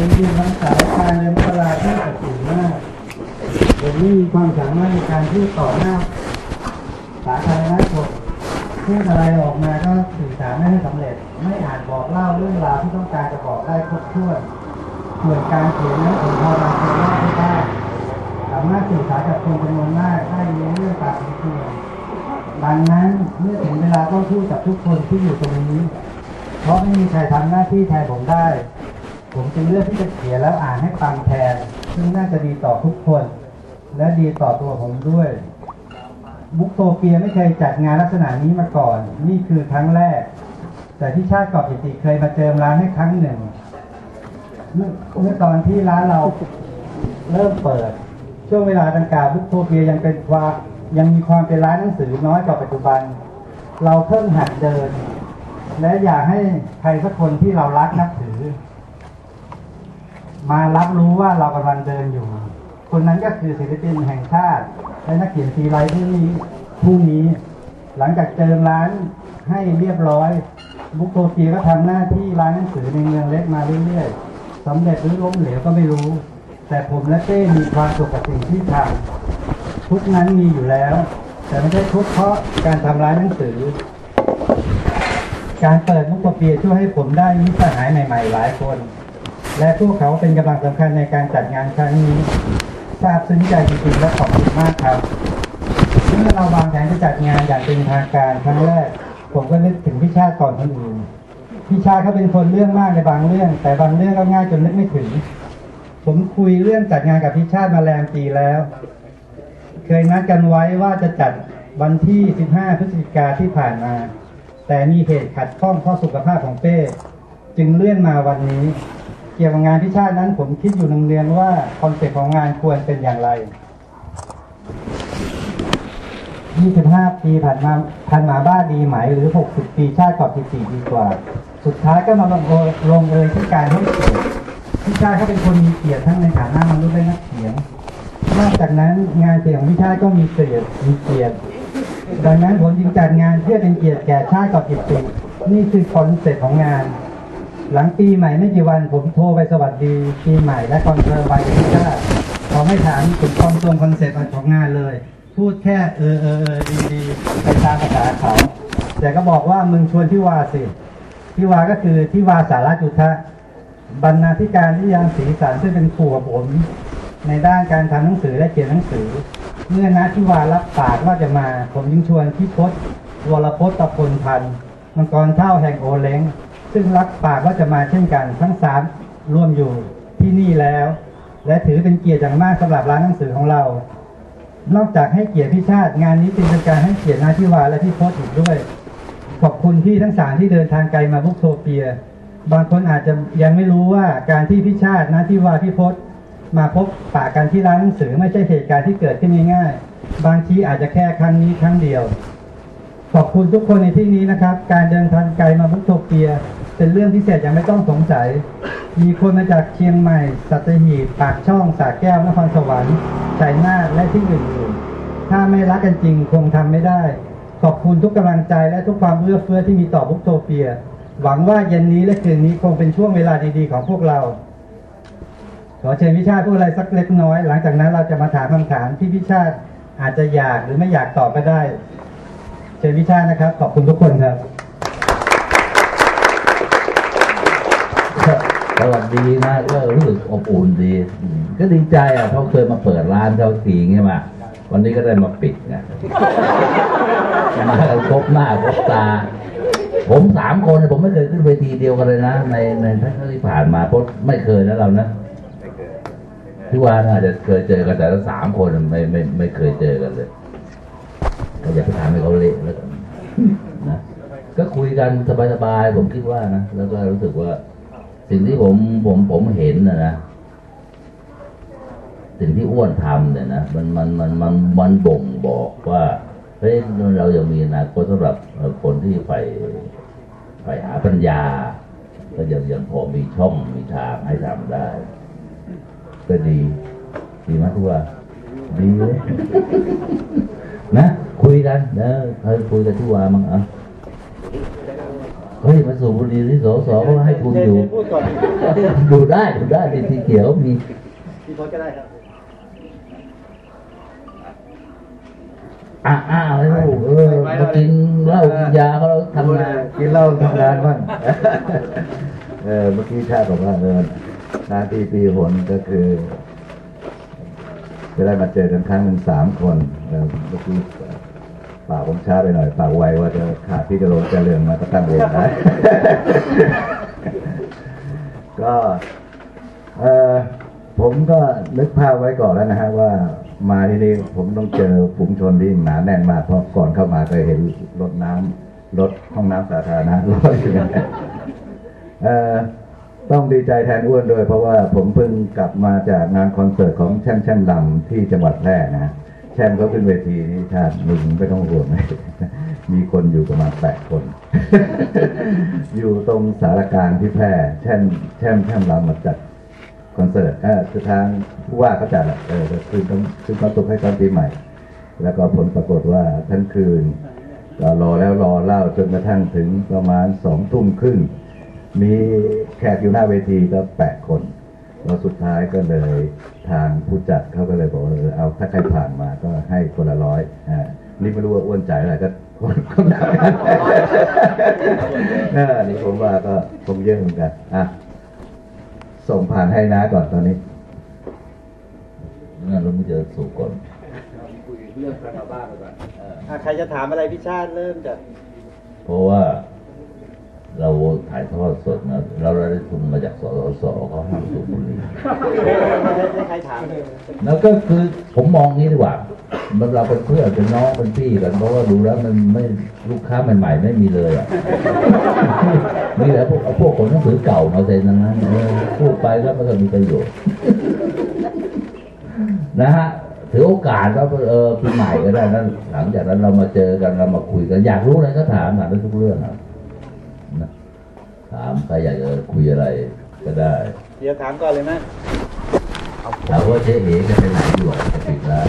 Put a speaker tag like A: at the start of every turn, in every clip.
A: เป็นเรียนภาษาการเรียนมกราที่ตัดสินมากผมไม่มีความสามารถในการพูดต่อหน้าสาธารณชนพูดอะไรออกมาก็สื่อสารไม่ให้สำเร็จ ไม่อาจบอกเล่าเรื่องราวที่ต้องการจะบอกได้ครบถ้วนส่วนการเขียนนั้นผมพอบางคนเล่าไม่ได้สามารถสื่อสารกับคนจำนวนมากได้รู้เรื่องตามที่ควรดังนั้นเมื่อถึงเวลาต้องพูดกับทุกคนที่อยู่ตรงนี้ เพราะไม่มีใครทำหน้าที่แทนผมได้ ผมจึงเลือกที่จะเขียนแล้วอ่านให้ฟังแทน ซึ่งน่าจะดีต่อทุกคน และดีต่อตัวผมด้วย บุ๊กโตเปียไม่เคยจัดงานลักษณะนี้มาก่อน นี่คือครั้งแรก แต่ที่ชาติกอบกิติเคยมาเจิมร้านให้ครั้งหนึ่ง เมื่อตอนที่ร้านเราเริ่มเปิด ช่วงเวลาดังกล่าวบุ๊กโตเปียยังเป็นควายังมีความเป็นร้านหนังสือน้อยกว่าปัจจุบัน เราเพิ่งหัดเดิน และอยากให้ใครสักคนที่เรารักนับถือ มารับรู้ว่าเรากำลังเดินอยู่ คนนั้นก็คือศิลปินแห่งชาติ และนักเขียนซีไรต์ที่นี้พรุ่งนี้ หลังจากเจิมร้านให้เรียบร้อย บุกโตเกียก็ทำหน้าที่ร้านหนังสือในเมืองเล็กมาเรื่อยๆสำเร็จหรือล้มเหลวก็ไม่รู้ แต่ผมและเต้มีความสุขกับสิ่งที่ทำทุกนั้นมีอยู่แล้ว แต่ไม่ใช่ทุกเพราะการทำร้านหนังสือ การเปิดมุกโตเปียช่วยให้ผมได้มิตรสหายใหม่ ๆ หลายคน และพวกเขาเป็นกำลังสำคัญในการจัดงานครั้งนี้ทราบซึ้งใจจริงๆและขอบคุณมากครับเมื่อเราวางแผนจะจัดงานอย่างเป็นทางการครั้งแรก ผมก็นึกถึงพี่ชาติก่อนคนอื่นพี่ชาติเขาเป็นคนเรื่องมากในบางเรื่อง แต่บางเรื่องก็ง่ายจนนึกไม่ถึง ผมคุยเรื่องจัดงานกับพี่ชาติมาแรมปีแล้ว เคยนัดกันไว้ว่าจะจัดวันที่ 15 พฤศจิกาที่ผ่านมา แต่มีเหตุขัดข้องข้อสุขภาพของเป้ จึงเลื่อนมาวันนี้ กี่ยวกับงานพิชาตินั้นผมคิดอยู่เนืองๆว่าคอนเซ็ปต์ของงานควรเป็นอย่างไร 25 ปีผ่านมาผ่านมาบ้าดีไหมหรือ 60 ปีชาติกอบปีสี่ดีกว่า สุดท้ายก็มาลงเอยลงเอยที่การให้เกียรติพิชาติเขาเป็นคนมีเกียรติทั้งในฐานะมนุษย์และนักเขียนนอกจากนั้นงานเสียงของพิชาติก็มีเกียรติมีเกียรติดังนั้นผมจึงจัดงานเพื่อเป็นเกียรติแก่ชาติกับกิตตินี่คือคอนเซ็ปต์ของงาน หลังปีใหม่ไม่กี่วันผมโทรไปสวัสดีปีใหม่และคอนเสิร์ตไว้กับพิชาติขอไม่ถามถึงความตรงคอนเซ็ปต์ของงานเลย พูดแค่เออเออเออดีดีไปตามภาษาเขาแต่ก็บอกว่ามึงชวนที่วาสิที่วาก็คือที่วาสาราจุทะบรรณาธิการที่ยังศรีสารซึ่งเป็นครูกับผม ในด้านการทำหนังสือและเขียนหนังสือ เมื่อนาทิวารับปากว่าจะมา ผมยิ่งชวนพี่พศวรพศตะพลพันธ์มังกรเท่าแห่งโอเล้ง ซึ่งรับปากว่าจะมาเช่นกัน ทั้งสามร่วมอยู่ที่นี่แล้ว และถือเป็นเกียรติอย่างมากสำหรับร้านหนังสือของเรา นอกจากให้เกียรติพี่ชาติงานนี้จึงเป็นการให้เกียรตินาทิวาและพี่โพศอีกด้วย ขอบคุณที่ทั้งสามที่เดินทางไกลมาบุกโทเปีย บางคนอาจจะยังไม่รู้ว่าการที่พี่ชาตินาทิวาพี่พศมาพบปะกันที่ร้านหนังสือไม่ใช่เหตุการณ์ที่เกิดขึ้นง่ายๆ บางทีอาจจะแค่ครั้งนี้ครั้งเดียว ขอบคุณทุกคนในที่นี้นะครับ การเดินทางไกลมาบุกโทเปีย เป็นเรื่องพิเศษยังไม่ต้องสงสัย มีคนมาจากเชียงใหม่ สัตหีบปากช่องสระแก้วนครสวรรค์ชัยนาทและที่อื่นๆถ้าไม่รักกันจริงคงทำไม่ได้ ขอบคุณทุกกำลังใจและทุกความเอื้อเฟื้อที่มีต่อบุกโทเปีย หวังว่าเย็นนี้และคืนนี้คงเป็นช่วงเวลาดีๆของพวกเรา ขอเชิญพิชาติพูดอะไรสักเล็กน้อย หลังจากนั้นเราจะมาถามคำถามที่พิชาติอาจจะอยากหรือไม่อยากตอบก็ได้ เชิญพิชาตินะครับ ขอบคุณทุกคนครับ
B: สวัสดีนะก็รู้สึกอบอุ่นดีก็ดีใจอะเขาเคยมาเปิดร้านเขาทีไงมาวันนี้ก็ได้มาปิดไงมาครบหน้าครบตา ผมสามคนผมไม่เคยขึ้นเวทีเดียวกันเลยนะ ในในทั้งที่ผ่านมาเพราะไม่เคยนะเรานะที่ว่าน่าจะเคยเจอกันแต่ละสามคนไม่ไม่ไม่เคยเจอกันเลยก็อย่าไปถามให้เขาเละแล้วกันนะก็คุยกันสบายๆผมคิดว่านะแล้วก็รู้สึกว่า สิ่งที่ผมผมผมเห็นนะนะสิ่งที่อ้วนทำเนี่ยนะมันมันมันมันมันบ่งบอกว่าเฮ้ยเรายังมีอนาคตสำหรับคนที่ไปไปหาปัญญา ก็ยังยังพอมีช่องมีทางให้ทำได้ก็ดี ดีไหมทุกว่าดีเลยนะ คุยกันนะเคยคุยกันทุกว่ามั้งอะ เฮ้ยมาสูบบุหรี่ที่สสเขาให้คุณอยู่
A: พูดก่อน
B: ดูได้ดูได้ที่สีเขียวมี
A: พี่พจน์ก็ได้ครับ
B: อ่าอ่าอะไรลูกเออมากินเหล้ากินยาเขาแล้วทำงาน
C: กินเหล้าทำงานบ้างเออเมื่อกี้ชาติบอกว่าเออหนาที่ปีหนก็คือ จะได้มาเจอกันครั้งหนึ่งสามคนเออเมื่อกี้ ปากผมช้าไปหน่อยปากไวว่าจะขาดพี่จะลงจะเรืองมาก็ตั้งเองนะก็เออผมก็นึกภาพไว้ก่อนแล้วนะฮะว่ามาที่นี่ผมต้องเจอฝูงชนที่หนาแน่นมากเพราะก่อนเข้ามาเคยเห็นรถน้ำรถห้องน้ำสาธารณะลอยอยู่เนี่ยเอ่อต้องดีใจแทนอ้วนด้วย เพราะว่าผมเพิ่งกลับมาจากงานคอนเสิร์ตของแช่มแช่มลำที่จังหวัดแพร่นะแช่มเขาขึ้นเวทีนี้ชาติมึงไม่ต้องห่วงเลยมีคนอยู่ประมาณแปดคน อยู่ตรงสารกลางที่แพร่แช่มแช่มแช่มลำมาจัดคอนเสิร์ตเออคือทางผู้ว่าเขาจัดอะเออคืนต้องคืนความสุขให้ตอนปีใหม่ แล้วก็ผลปรากฏว่าทั้งคืนก็รอแล้วรอเล่าจนกระทั่งถึงประมาณสองทุ่มครึ่งมีแขกอยู่หน้าเวทีก็แปดคน แล้วสุดท้ายก็เลยทางผู้จัดเขาก็เลยบอกว่าเออเอาถ้าใครผ่านมาก็ให้คนละร้อยอ่านี่ไม่รู้ว่าอ้วนใจอะไรก็คนคนนั้นเออนี่ผมว่าก็คงเยอะเหมือนกันอะส่งผ่านให้นะก่อนตอนนี้
B: งั้นเราไม่เจอสูบก่อน
A: อะใครจะถามอะไรพี่ชาติเริ่มจาก
B: เพราะว่า เราถ่ายทอดสดนะเราได้ทุนมาจากสสสเขาห้ามสูบบุหรี่
A: ให้ใครถาม
B: แล้วก็คือผมมองงี้ดีกว่า มันเราเป็นเพื่อนเป็นน้องเป็นพี่กันเพราะว่าดูแล้วมันไม่ลูกค้าใหม่ๆไม่มีเลยอะมีแต่พวกเอาพวกคนหนังสือเก่ามาเซ็นทั้งนั้นเออพูดไปก็ไม่เคยมีประโยชน์นะฮะถือโอกาสว่าเออปีใหม่ก็ได้นั้นหลังจากนั้นเรามาเจอกันเรามาคุยกัน อยากรู้อะไรก็ถามถามได้ทุกเรื่องอะนะ ถามใครอยากจะคุยอะไรก็ได้
A: เดี๋ยวถามก่อนเลยนะ
B: ถามว่าเจ๊เอ๋จะไปไหนอยู่อะจะปิดร้าน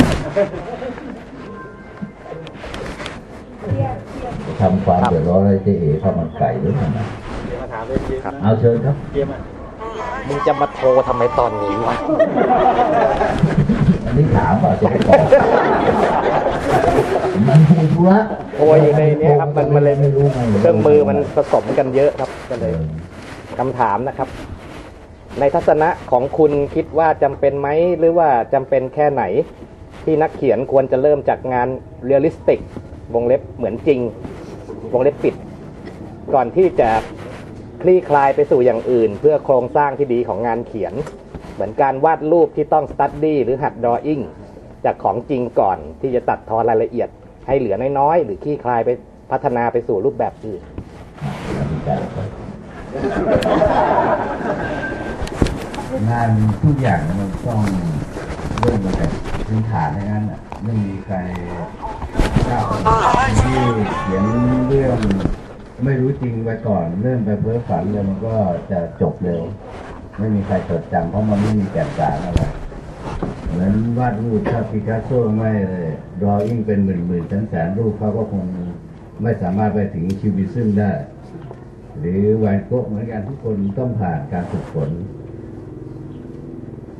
B: ทำความเดือดร้อนให้เจ๊เอ๋ข้าวมันไก่หรือเปล่านะ
A: เดี๋ยวมาถามเลยเกมนะ
B: เอาเชิญครับ
A: เกมอะ
D: มึงจะมาโทรทำไมตอนนี้วะ
B: อันนี้ถามว่าจะไปตอบมันมีธุระ
D: โทรอยู่ในเนี้ยครับมันมันเลย
B: ไม่รู้ไง
D: เครื่องมือมันผสมกันเยอะครับ ก็เลยคำถามนะครับ ในทัศนะของคุณคิดว่าจำเป็นไหมหรือว่าจำเป็นแค่ไหน ที่นักเขียนควรจะเริ่มจากงานเรียลลิสติก วงเล็บเหมือนจริง วงเล็บปิด ก่อนที่จะคลี่คลายไปสู่อย่างอื่น เพื่อโครงสร้างที่ดีของงานเขียน เหมือนการวาดรูปที่ต้องสตัดดี้หรือหัดดรออิ่งจากของจริงก่อนที่จะตัดทอนรายละเอียด ให้เหลือน้อยๆหรือคลี่คลายไปพัฒนาไปสู่รูปแบบอื่น
C: งานทุกอย่างมันต้องเริ่มมาจากพื้นฐานในนั้นอะไม่มีใครกล้าที่เขียนเรื่องไม่รู้จริงไปก่อนเริ่มไปเพ้อฝันเลยมันก็จะจบเร็ว ไม่มีใครจดจำเพราะมันไม่มีแก่นสารอะไรเหมือนวาดรูปถ้าปิกัสโซไม่ดรออิ่งเป็นหมื่นหมื่นแสนแสนรูปเขาก็คงไม่สามารถไปถึงคิวบิซึมได้ หรือแวนโกะเหมือนกันทุกคนต้องผ่านการฝึกฝน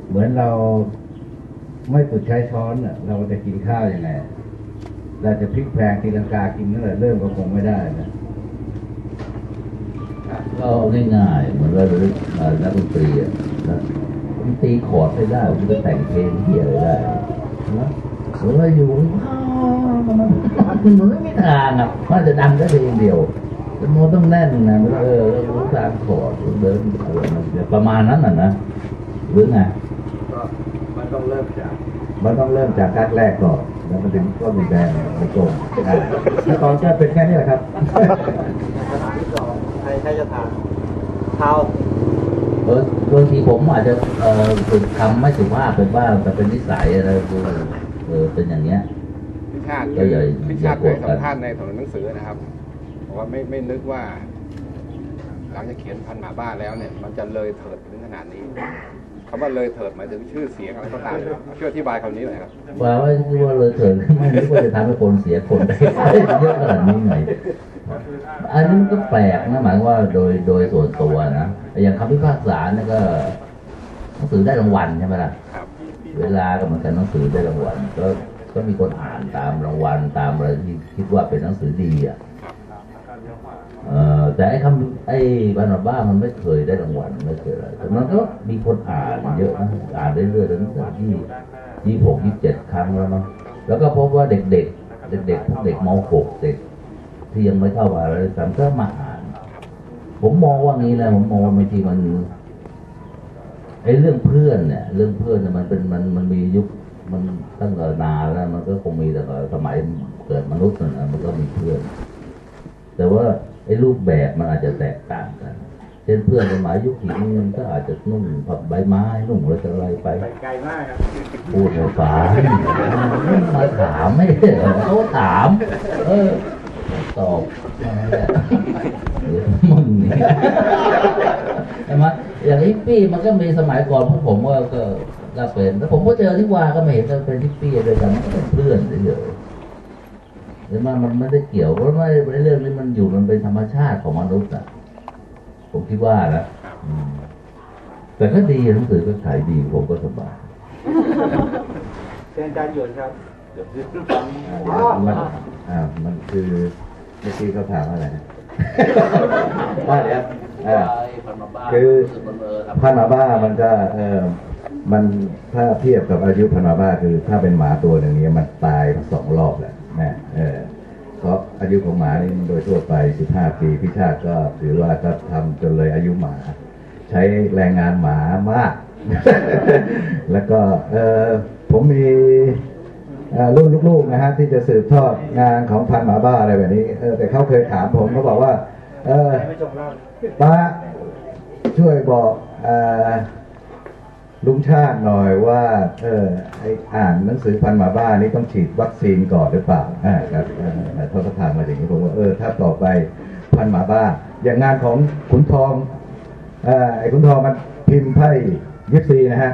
C: เหมือนเราไม่ฝึกใช้ช้อนเราจะกินข้าวยังไงเราจะพลิกแพลงตีลังกากินนั่นแหละเริ่มก็คงไม่ได้นะ
B: ก็ง่ายๆเหมือนเราเล่นนักดนตรีอะนะมันตีคอร์ดไม่ได้มันจะแต่งเพลงเที่อะได้นะหรือว่าอยู่ว้าวมันมันไม่มีทางอะมันจะดังได้เพลงเดียว แต่โน้ตต้องแน่นนะมันเออแล้วรู้ตามคอร์ดเดินอะไรมันจะประมาณนั้นน่ะนะหรือไง
C: มันต้องเริ่มจากมันต้องเริ่มจากคัดแรกก่อนแล้วมันถึงก็มีแบรนด์ในกลมอะถ้าตอนก็เป็นแค่นี้แหละครับ
A: ใครใครจะถามเท้า
B: เออบางทีผมอาจจะเออฝึกคำไม่สุภาพเป็นบ้างแต่เป็นนิสัยอะไรคือเออเป็นอย่างเงี้ย
E: พิชาติ
B: ก็อย่า
E: พิชาติ
B: อย่า
E: เค
B: โกรธกัน
E: ยสัมภาษณ์ในสำนักหนังสือนะครับ บอกว่าไม่ไม่นึกว่า หลังจากเขียนพันหมาบ้าแล้วเนี่ย มันจะเลยเถิดถึงขนาดนี้คำว่าเลยเถิดหมายถึงชื่อเสียงอะไรก็ตามช่วยอธิบายคำนี้หน่อยครับ
B: ว่าว่าว่าเลยเถิดไม่นึกว่าจะทำให้คนเสียคนได้เยอะขนาดนี้ไงอันนี้มันก็แปลกนะหมายว่าโดยโดยส่วนตัวนะอย่างคำพิพากษาเนี่ยก็หนังสือได้รางวัลใช่ไหมล่ะ
E: ครับ
B: เวลาก็เหมือนกันหนังสือได้รางวัลก็ก็มีคนอ่านตามรางวัลตามอะไรที่คิดว่าเป็นหนังสือดีอะเออ แต่ไอ้คำไอ้บรรณบ้ามันไม่เคยได้รางวัลไม่เคยอะไรแต่มันก็มีคนอ่านเยอะนะอ่านเรื่อยๆตั้งแต่ที่ยี่หกยี่เจ็ดครั้งแล้วเนาะแล้วก็พบว่าเด็กๆ เด็กๆพวกเด็กมหกเด็ก ที่ยังไม่เข้ามาอะไรสามก็มาอ่าน ผมมองว่างี้นะผมมองว่าบางทีมันไอ้เรื่องเพื่อนเนี่ย เรื่องเพื่อนเนี่ยมันเป็นมันมันมียุคมันตั้งแต่นานแล้วมันก็คงมีแต่สมัยเกิดมนุษย์นะมันก็มีเพื่อน แต่ว่า อ้รูปแบบมันอาจจะแตกต่างกันเช่นเพื่อนสมัยยุคหินมันก็อาจจะนุ่งผับใบไม้นุ่งอะไรต่ออะไรไป
A: ไกลมากครับ
B: พูดให้ฟังมาถามไม่ได้เหรอเขาถาม เออตอบแค่นั้นแหละเดี๋ยวมึงนี่ใช่ไหมอย่างฮิปปี้มันก็มีสมัยก่อนพวกผมก็ก็ก็เป็นแล้วผมก็เจอที่ว่าก็ไม่เห็นจะเป็นฮิปปี้ด้วยกันมันก็เป็นเพื่อนเฉย ๆหรือมันมันไม่ได้เกี่ยวเพราะว่าในเรื่องนี้มันอยู่มันเป็นธรรมชาติของมนุษย์อะ ผมคิดว่านะอืมแต่ก็ดีหนังสือก็ขายดีผมก็สบาย
A: เชิญอาจารย์หยวนครับ
C: อ่ามันอ่ามันคือเมื่อกี้เขาถามอะไรนะว่าเดี๋ยวอ่าคือพันธุ์หมาบ้ามันก็เออมันถ้าเทียบกับอายุพันธุ์หมาบ้าคือ ถ้าเป็นหมาตัวหนึ่งเนี้มันต ยุของหมานี่โดยทั่วไป 15 ปีพิชาติก็ถือว่าถ้าทำจนเลยอายุหมา ใช้แรงงานหมามาก แล้วก็เออผมมีรุ่นลูกๆนะฮะที่จะสืบทอดงานของพันหมาบ้าอะไรแบบนี้เออแต่เขาเคยถามผมเขาบอกว่า เออป้าช่วยบอกเออ ลุงชาติหน่อยว่า เออไออ่านหนังสือพันหมาบ้านนี่ต้องฉีดวัคซีนก่อนหรือเปล่าอ่าครับเขาก็ถามมาอย่างนี้ผมว่าเออถ้าต่อไปพันหมาบ้า อย่างงานของขุนทองเออไอขุนทองมันพิมพ์ไพ่ยิปซีนะฮะ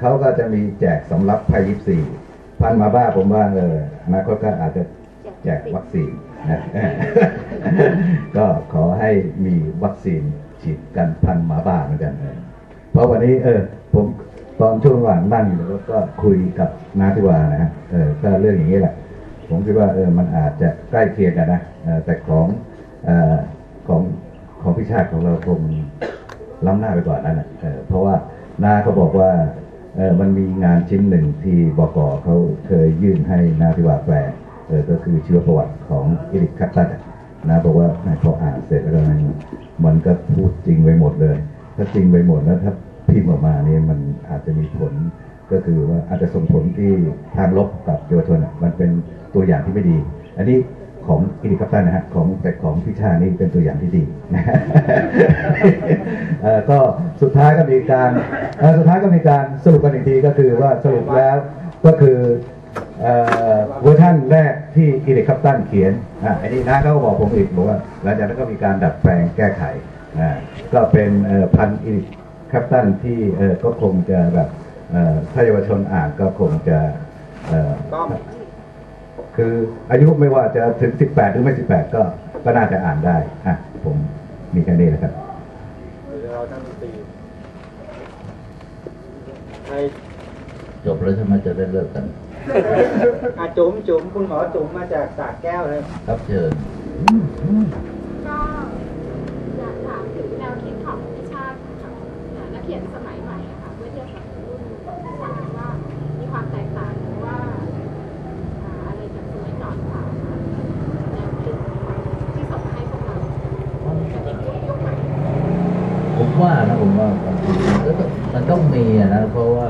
C: เขาก็จะมีแจกสำรับไพ่ยิปซีพันหมาบ้าผมว่าเอออนาคตก็อาจจะแจกวัคซีนนะก็ขอให้มีวัคซีนฉีดกันพันหมาบ้าเหมือนกันเออเพราะวันนี้เออผม ตอนช่วงระหว่างนั่งอยู่แล้วก็คุยกับนาทิวานะฮะเออก็เรื่องอย่างนี้แหละ ผมคิดว่าเออมันอาจจะใกล้เคียงกันนะแต่ของอของของพิชาติของเราคงล้ำหน้าไปกว่านั้นนะเออเพราะว่านาเขาบอกว่าเออมันมีงานชิ้นหนึ่งที่บกเขาเคยยื่นให้นาทิวาแปลเออก็คือชีวประวัติของอิริกคัตตันนะบอกว่าพออ่านเสร็จแล้วมันมันก็พูดจริงไปหมดเลย ถ้าจริงไปหมดแล้วถ้า พิมพ์ออกมาเนี่ยมันอาจจะมีผลก็คือว่าอาจจะส่งผลที่ทางลบกับเยาวชนอะมันเป็นตัวอย่างที่ไม่ดี อันนี้ของอิริคัปตันนะฮะของแต่ของพิชานี่เป็นตัวอย่างที่ดีนะก็สุดท้ายก็มีการสุดท้ายก็มีการสรุปกันอีกทีก็คือว่าสรุปแล้วก็คือเวอร์ชันแรกที่อิริคัปตันเขียนอะอันนี้นะเขาก็บอกผมอีกบอกว่าหลังจากนั้นก็มีการดัดแปลงแก้ไขอ่าก็เป็นเอ่อพัน อิริคัปตันที่เอ่อก็คงจะแบบเอ่อถ้าเยาวชนอ่านก็คงจะเอ่อคืออายุไม่ว่าจะถึง 18 หรือไม่ 18 ก็ก็น่าจะอ่านได้อะผมมีแค่นี้แหละครับ
A: เราทั้งสี่ใคร
B: จบแล้วใช่ไหมจะได้เลิกกัน
A: อาจุ๋มจุ๋มคุณหมอจุ๋มมาจากสากแก้วเลย
B: ครับเชิญ
F: ก็อยากถามถึงแนวคิดของพิชาติกับเอ่อนักเขียนสมัยใหม่อะค่ะเมื่อเทียบกับรุ่นก่อนว่ามีความแตกต่างหรือว่าอ่าอะไรจากสมัยก่อนค่ะแนวคิดที่ส่งมาให้พวกเราเด็กยุคยุคใหม่
B: ผมว่านะผมว่ามันมันต้องมีอะนะเพราะว่า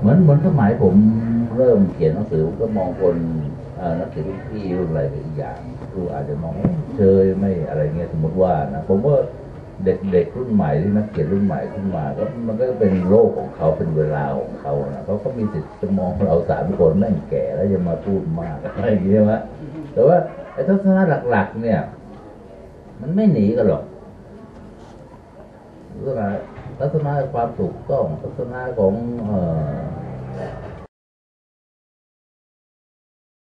B: เหมือ นสมัยผมเริ่มเขียนหนังสือก็มองคนนักเขียนรุ่นพี่รุ่นอะไรเป็นอีกอย่างครูอาจจะมองว่าเชยไม่อะไรเงี้ยสมมติว่านะผมว่าเด็กเด็กรุ่นใหม่ที่นักเขียนรุ่นใหม่ขึ้นมาก็มันก็เป็นโลกของเขาเป็นเวลาของเขานะเขาก็มีสิทธิ์จะมองเราสามคนแม่งแก่แล้วจะมาพูดมากอะไรอย่างเงี้ยใช่ไหมแต่ว่าไอ้ทัศนะหลักๆ เนี่ย มันไม่หนีกันหรอกเรื่องอะไรทัศนะความถูกต้องทัศนะของเอ่อ